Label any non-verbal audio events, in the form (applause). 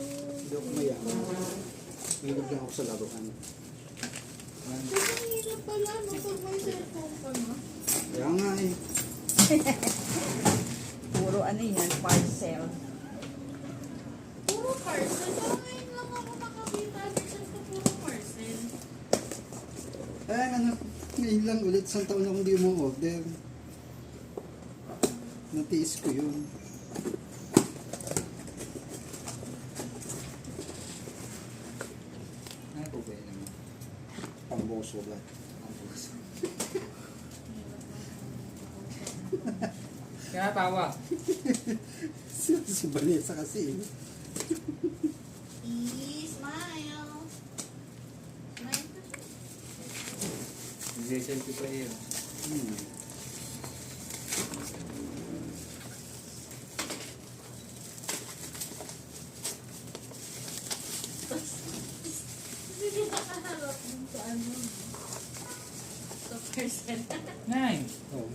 Hindi ako mayaman. Mahilig lang ako sa laruan. Ang pala no, pag may cellphone ka na. Kaya nga eh. Puro ano yan, parcel. Puro parcel. Parang ngayon lang ako nakakita. Minsan ko parcel. Nga na, ngayon lang ulit, isang taon akong hindi mo order. Natiis ko yun. Ba yun? Pamboso ba? Pamboso. Kaya tawa. si, (laughs) si Vanessa kasi. eh. I-smile. Smile. Nag-selfie pa yun. Hmm. Sa ano. Sa parcel. Nay! Oh.